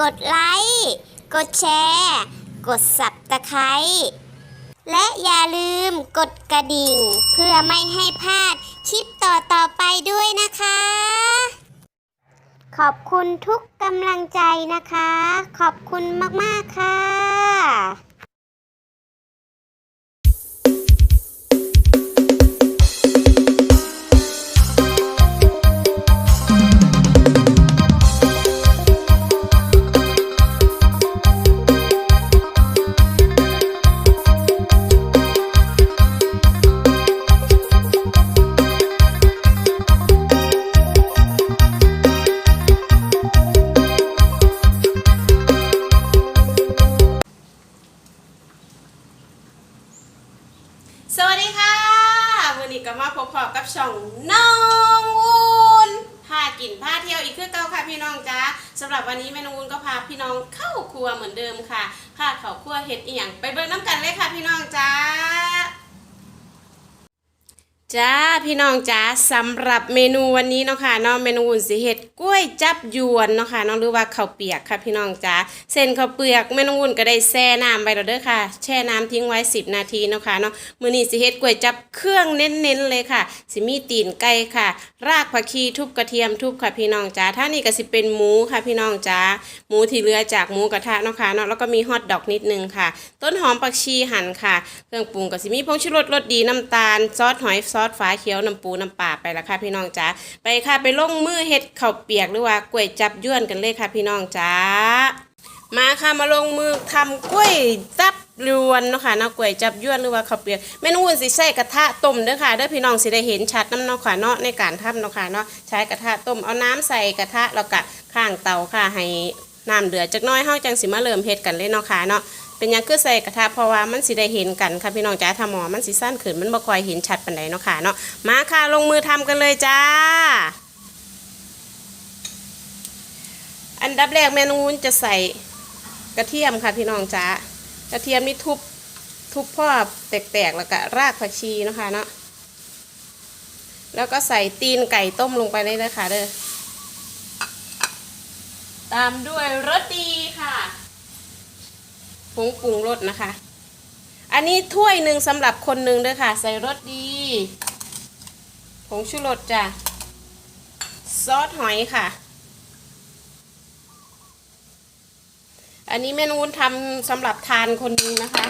กดไลค์ กดแชร์ กดสับตะไคร้และอย่าลืมกดกระดิ่ง เพื่อไม่ให้พลาดคลิปต่อต่อๆไปด้วยนะคะ ขอบคุณทุกกำลังใจนะคะ ขอบคุณมาก ๆ ค่ะ องเข้าครัวเหมือนเดิมค่ะพาเขาครัวเห็ดอีหยังไปเบิ่งน้ำกันเลยค่ะพี่น้องจ้า จ้าพี่น้องจ้าสำหรับเมนูวันนี้เนาะค่ะเนาะเมนูวุ้นสิเห็ดกล้วยจับยวนเนาะค่ะเนาะหรือว่าข้าวเปียกค่ะพี่น้องจ้าเส้นข้าวเปียกแม่น้องวุ้นก็ได้แช่น้ำไว้แล้วเด้อค่ะ แช่น้ำทิ้งไว้ 10 นาทีเนาะค่ะเนาะมื้อนี้สิเฮ็ดกล้วยจับเครื่องเน้นๆเลยค่ะสิมีตีนไก่ค่ะ รากผักชีทุบกระเทียมทุบค่ะพี่น้องจ้าถ้านี่ก็สิเป็นหมูค่ะพี่น้องจ้าหมูที่เหลือจากหมูกระทะเนาะค่ะเนาะแล้วก็มีฮอทดอกนิดนึงค่ะ ต้นหอมผักชีหั่นค่ะ เครื่องปรุงก็สิมีผงชูรสรสดีน้ำตาลซอสหอยซอสฝาเขียวน้ำปูน้ำปลาไปละค่ะพี่น้องจ้าไปค่ะไปลงมือเฮ็ดข้าวเปียกหรือว่ากล้วยจับยวนกันเลยค่ะพี่น้องจ้ามาค่ะมาลงมือทำกล้วยจับยวนเนาะค่ะเนาะกล้วยจับยวนหรือว่าข้าวเปียกเมนูนสิใส่กระทะต้มเด้อค่ะเด้อพี่น้องสิได้เห็นชัดน้ำเนาะค่ะเนาะในการทำเนาะค่ะเนาะใช้กระทะต้มเอาน้ำใส่กระทะแล้วก็ข้างเตาค่ะให้น้ำเดือดจักน้อยเฮาจังสิมาเริ่มเฮ็ดกันเลยเนาะค่ะเนาะ เป็นยังคือใส่กระทะเพราะว่ามันสิได้เห็นกันค่ะพี่น้องจ้าถ้าหมอมันสิสั้นขึ้นมันบ่ค่อยเห็นชัดปานใดเนาะค่ะเนาะมาค่ะลงมือทำกันเลยจ้า อันดับแรกเมนูวุ้นจะใส่กระเทียมค่ะพี่น้องจ้ากระเทียมนี่ทุบทุบพ่อแตกๆแล้วก็รากผักชีนะคะเนาะแล้วก็ใส่ตีนไก่ต้มลงไปเลยนะคะเด้อตามด้วยรสดีค่ะ ผงปรุงรสนะคะ อันนี้ถ้วยหนึ่งสำหรับคนหนึ่งเด้อค่ะ ใส่รสดี ผงชูรสจ้ะ ซอสหอยค่ะ อันนี้เมนูทำสำหรับทานคนหนึงนะคะ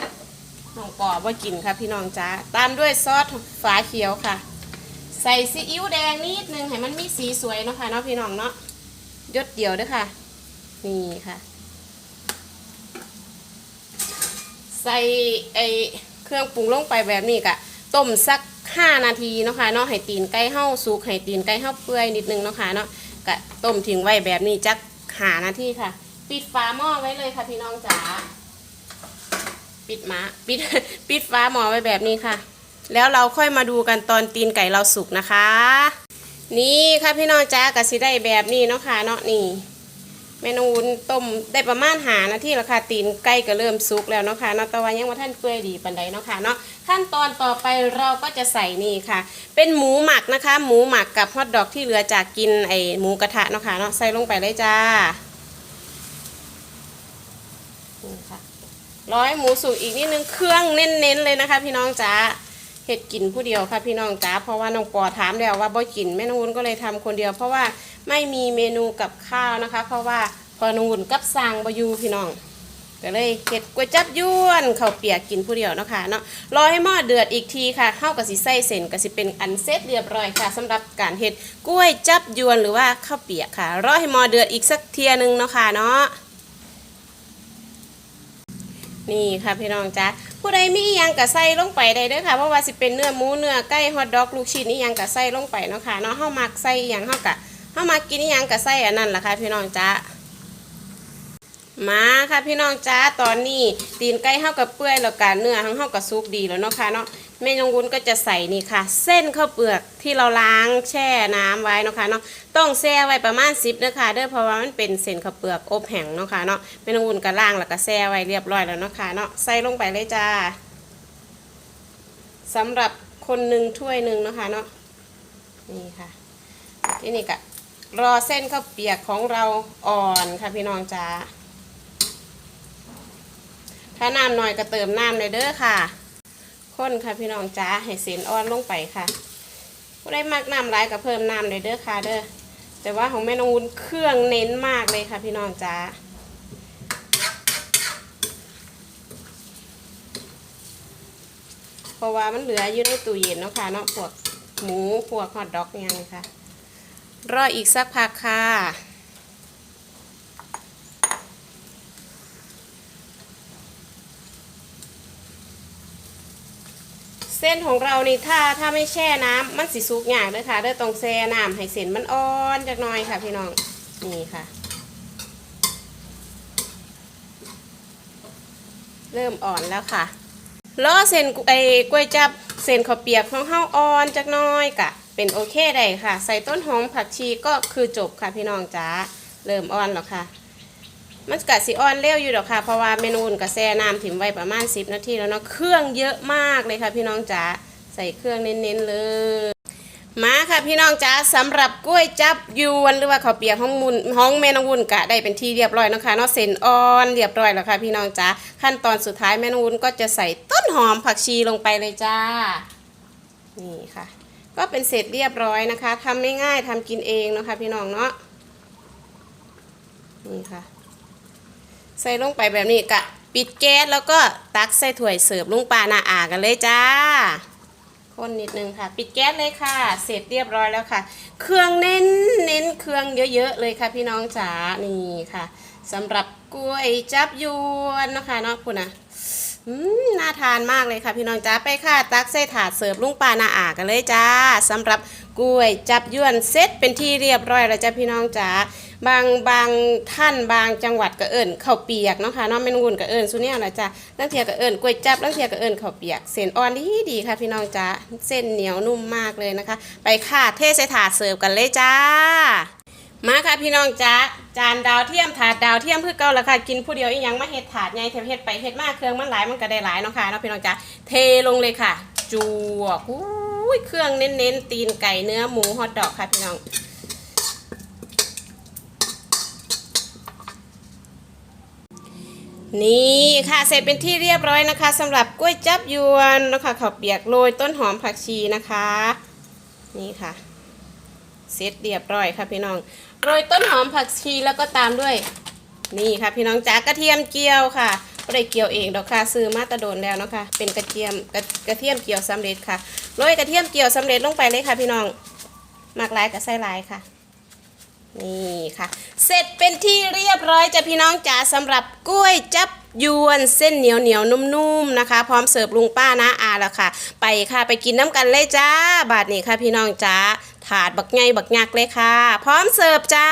น้องปอว่ากินค่ะพี่น้องจ้าตามด้วยซอสฝาเขียวค่ะ ใส่ซีอิ๊วแดงนิดนึงให้มันมีสีสวยเนาะค่ะเนาะพี่น้องเนาะยดเดียวเด้วยค่ะ นี่ค่ะ ใส่ไอเครื่องปรุงลงไปแบบนี้กะต้มสัก 5 นาทีเนาะค่ะเนาะให้ตีนไก่เห่าสุกให้ตีนไก่เห่าเปื่อยนิดนึงเนาะค่ะเนาะกะต้มทิ้งไว้แบบนี้จักหานาทีค่ะ ปิดฝาหม้อไว้เลยค่ะพี่น้องจ๋าปิดหมาปิดปิดฝาหม้อไว้แบบนี้ค่ะ แล้วเราค่อยมาดูกันตอนตีนไก่เราสุกนะคะ นี่ค่ะพี่น้องจ้ากะสิได้แบบนี้เนาะค่ะเนาะนี่ เมนูต้มได้ประมาณหานาทีแล้วค่ะตีนไก่ก็เริ่มสุกแล้วเนาะค่ะเนาะแต่ว่ายังว่าท่านเปื่อยดีปันใดเนาะค่ะเนาะขั้นตอนต่อไปเราก็จะใส่นี่ค่ะ เป็นหมูหมักนะคะ หมูหมักกับฮอทดอกที่เหลือจากกินไอหมูกระทะเนาะค่ะเนาะใส่ลงไปเลยจ้านี่ค่ะร้อยหมูสุกอีกนิดนึงเครื่องเน้นๆเลยนะคะ พี่น้องจ้า เห็ดกินผู้เดียวค่ะพี่น้องจ้าเพราะว่าน้องปอถามแล้วว่าบ่กินแม่น้องวุ้นก็เลยทำคนเดียว เพราะว่าไม่มีเมนูกับข้าวนะคะ เพราะว่าพอน้องวุ้นกับสร้างบอยูพี่น้องก็เลยเห็ดก๋วยจับยวนข้าวเปียกกินผู้เดียวเนาะค่ะเนาะรอให้หม้อเดือดอีกทีค่ะเข้ากับสิไส้เส้นก็สิเป็นอันเสร็จเรียบร้อยค่ะสำหรับการเห็ดกล้วยจับยวนหรือว่าข้าวเปียกค่ะ รอให้หม้อเดือดอีกสักเทียนึงเนาะค่ะเนาะนี่ค่ะพี่น้องจ้า ผู้ใดมีอิหยังกะใส่ลงไปได้เด้อค่ะเพราะว่าสิเป็นเนื้อหมูเนื้อไก่ฮอทดอกลูกชิ้นนี่ยังกะใส่ลงไปเนาะค่ะเนาะเฮามักใส่อิหยังเฮากะเฮามักกินอีหยังกะใส่อันนั้นล่ะค่ะพี่น้องจ้า มาค่ะพี่น้องจ้าตอนนี้ตีนไก่เฮากับเปื่อยแล้วกันเนื้อทั้งเฮากับซุกดีแล้วเนาะค่ะเนาะแม่ยงวุ้นก็จะใส่นี่ค่ะ เส้นข้าวเปลือกที่เราล้างแช่น้ำไว้เนาะค่ะเนาะต้องแช่ไว้ประมาณ10เด้อค่ะเด้อเพราะว่ามันเป็นเส้นข้าวเปลือกอบแห้งเนาะค่ะเนาะแม่ยงวุ้นก็ล้างแล้วก็แช่ไว้เรียบร้อยแล้วเนาะค่ะเนาะใส่ลงไปเลยจ้าสำหรับคนหนึ่งถ้วยหนึ่งเนาะค่ะเนาะนี่ค่ะที่นี่ก็รอเส้นข้าวเปียกของเราอ่อนค่ะพี่น้องจ้า ถ้าน้ำหน่อยก็เติมน้ำเลยเด้อค่ะข้นค่ะพี่น้องจ้าให้เส้นอ่อนลงไปค่ะผู้ได้มากน้ำร้ายก็เพิ่มน้ำเลยเด้อค่ะเด้อแต่ว่าของแม่นองวุ้นเครื่องเน้นมากเลยค่ะ พี่น้องจ้าเพราะว่ามันเหลืออยู่ในตู้เย็นเนาะค่ะเนาะพวกหมูพวกฮอทดอกอยังนี้ค่ะ รออีกสักพักค่ะ เส้นของเรานี่ถ้าถ้าไม่แช่น้ำมันสิสุกยากเลยค่ะเด้อต้องแช่น้ำให้เส้นมันอ่อนจักหน่อยค่ะพี่น้องนี่ค่ะ เริ่มอ่อนแล้วค่ะล้อเส้นไอ้กล้วยจับเส้นข้าวเปียกของเฮาอ่อนจักน้อยกะ เป็นโอเคได้ค่ะ ใส่ต้นหอมผักชีก็คือจบค่ะพี่น้องจ๋าเริ่มอ่อนแล้วค่ะ มันกะสิอ่อนเร็วอยู่ดอกค่ะ เพราะว่าเมนูนกะแซน้ำถิ่มไว้ประมาณ 10 นาทีแล้วเนาะเครื่องเยอะมากเลยค่ะ พี่น้องจ๋าใส่เครื่องเน้นๆเลย มาค่ะพี่น้องจ๋าสำหรับกล้วยจับยวนหรือว่าข้าวเปียกห้องมุนห้องแม่นองวุ้นกะได้เป็นที่เรียบร้อยนะคะเนาะเส้นอ่อนเรียบร้อยแล้วค่ะ พี่น้องจ๋าขั้นตอนสุดท้ายแม่นองวุ้นก็จะใส่ต้นหอมผักชีลงไปเลยจ้า นี่ค่ะ ก็เป็นเสร็จเรียบร้อยนะคะทำง่ายๆทำกินเองนะคะพี่น้องเนาะนี่ค่ะ ใส่ลงไปแบบนี้กะปิดแก๊สแล้วก็ตักใส่ถ้วยเสิร์ฟลุงปลาหน้าอากันเลยจ้า คนนิดนึงค่ะ ปิดแก๊สเลยค่ะ เสร็จเรียบร้อยแล้วค่ะ เครื่องเน้นเน้นเครื่องเยอะๆเลยค่ะพี่น้องจ๋านี่ค่ะสำหรับกล้วยจับยวนนะคะเนาะคุณนะ น่าทานมากเลยค่ะพี่น้องจ๋าไปค่ะตักใส่ถาดเสิร์ฟลุงปลานาอากันเลยจ้าสำหรับกล้วยจับยวนเสร็จเป็นที่เรียบร้อยแล้วจ้าพี่น้องจ๋าบางบางท่านบางจังหวัดก็เอิญข้าวเปียกเนาะค่ะเนาะเมนูนก็เอิญสุเนี่ยละจ้าลังเทียก็เอิญกล้วยจับลังเทียก็เอิญข้าวเปียกเส้นอ่อนดีดีค่ะพี่น้องจ๋าเส้นเหนียวนุ่มมากเลยนะคะ ไปค่ะเทใส่ถาดเสิร์ฟกันเลยจ้า มาค่ะพี่น้องจ้าจานดาวเทียมถาดดาวเทียมเพื่อเก่าละค่ะกินผู้เดียวอีหยังมาเฮ็ดถาดใหญ่เทเฮ็ดไปเฮ็ดมากเครื่องมันหลายมันก็ได้หลายเนาะค่ะเนาะพี่น้องจ้าเทลงเลยค่ะ จวกอุ้ยเครื่องเน้นๆตีนไก่เนื้อหมูฮอทดอกค่ะพี่น้องนี่ค่ะเสร็จเป็นที่เรียบร้อยนะคะสำหรับกล้วยจับยวนนะคะข้าวเปียกโรยต้นหอมผักชีนะคะ นี่ค่ะเสร็จเรียบร้อยค่ะพี่น้อง โรยต้นหอมผักชีแล้วก็ตามด้วย นี่ค่ะ พี่น้องจ๋ากระเทียมเจียวค่ะไม่ได้เกี่ยวเองดอกค่ะซื้อมาตะโดนแล้วเนาะคะเป็นกระเทียมกระกระเทียมเจียวสำเร็จค่ะโรยกระเทียมเจียวสำเร็จลงไปเลยค่ะ พี่น้องมากลายกับไส้ลายค่ะ นี่ค่ะ เสร็จเป็นที่เรียบร้อยจ้ะพี่น้องจ๋าสำหรับกล้วยจับยวนเส้นเหนียวเหนียวนุ่มๆนะคะ พร้อมเสิร์ฟลุงป้านะอาแล้วค่ะ ไปค่ะไปกินน้ำกันเลยจ้า บาทนี้ค่ะพี่น้องจ๋า ถาดบักไงบักยักเลยค่ะ พร้อมเสิร์ฟจ้า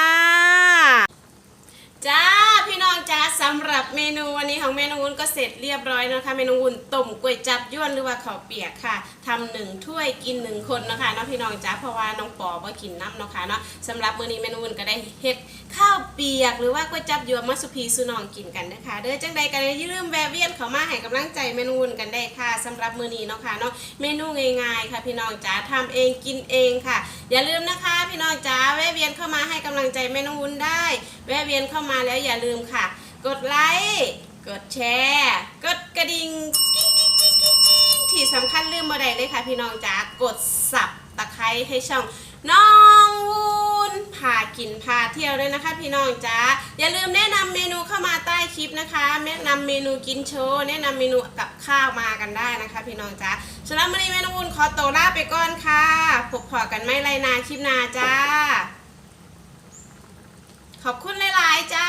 จ้าพี่น้องจ้าสำหรับเมนูวันนี้ของเมนูวุ้นก็เสร็จเรียบร้อยนะคะ เมนูวุ้นต้มก๋วยจับยวนหรือว่าข้าวเปียกค่ะทำหนึ่งถ้วยกินหนึ่งคนนะคะเนาะพี่น้องจ้าเพราะว่าน้องปอว่ากินน้ำเนาะค่ะเนาะสำหรับมื้อนี้เมนูวุ้นก็ได้เฮ็ด ข้าวเปียกหรือว่าก๋วยจับยวนมาสุพีสุนองกินกันนะคะเด้อจังใดกันอย่าลืมแวะเวียนเข้ามาให้กำลังใจเมนูวุ้นกันได้ค่ะสำหรับมื้อนี้เนาะค่ะเนาะเมนูง่ายๆค่ะ พี่น้องจ้าทำเองกินเองค่ะ อย่าลืมนะคะ พี่น้องจ้าแวะเวียนเข้ามาให้กำลังใจเมนูวุ้นได้ แวะเวียนเข้ามาแล้วอย่าลืมค่ะ กดไลค์กดแชร์กดกระดิ่งที่สำคัญลืมมาได้เลยค่ะ พี่น้องจ้ากดสับตะไคร้ให้ช่องน้องวุ้ นพากินพาเที่ยวด้วยนะคะ พี่น้องจ้าอย่าลืมแนะนำเมนูเข้ามาใต้คลิปนะคะ แนะนำเมนูกินโชว์แนะนำเมนูกับข้าวมากันได้นะคะ พี่น้องจ้าสำหรับวันนี้เมนูวุ้นขอตัวลาไปก่อนค่ะพบพอกันไม่ไรนาคลิปนาจ้า ขอบคุณหลาย ๆ จ้า